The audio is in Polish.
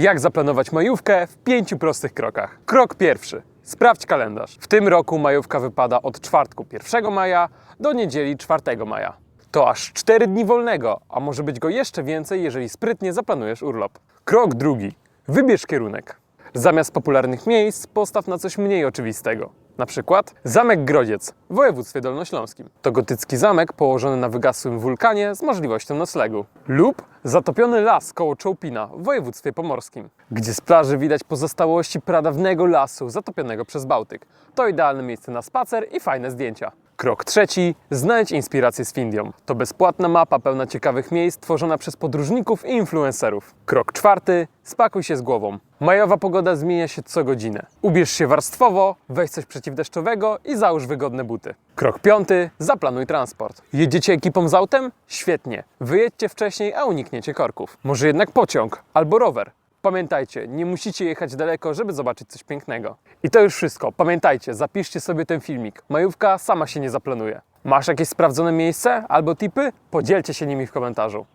Jak zaplanować majówkę w pięciu prostych krokach. Krok pierwszy. Sprawdź kalendarz. W tym roku majówka wypada od czwartku 1 maja do niedzieli 4 maja. To aż 4 dni wolnego, a może być go jeszcze więcej, jeżeli sprytnie zaplanujesz urlop. Krok drugi. Wybierz kierunek. Zamiast popularnych miejsc postaw na coś mniej oczywistego. Na przykład Zamek Grodziec w województwie dolnośląskim. To gotycki zamek położony na wygasłym wulkanie z możliwością noclegu. Lub zatopiony las koło Czołpina w województwie pomorskim, gdzie z plaży widać pozostałości pradawnego lasu zatopionego przez Bałtyk. To idealne miejsce na spacer i fajne zdjęcia. Krok trzeci. Znajdź inspirację z Findią. To bezpłatna mapa pełna ciekawych miejsc tworzona przez podróżników i influencerów. Krok czwarty. Spakuj się z głową. Majowa pogoda zmienia się co godzinę. Ubierz się warstwowo, weź coś przeciwdeszczowego i załóż wygodne buty. Krok piąty. Zaplanuj transport. Jedziecie ekipą z autem? Świetnie. Wyjedźcie wcześniej, a unikniecie korków. Może jednak pociąg albo rower. Pamiętajcie, nie musicie jechać daleko, żeby zobaczyć coś pięknego. I to już wszystko. Pamiętajcie, zapiszcie sobie ten filmik. Majówka sama się nie zaplanuje. Masz jakieś sprawdzone miejsce albo tipy? Podzielcie się nimi w komentarzu.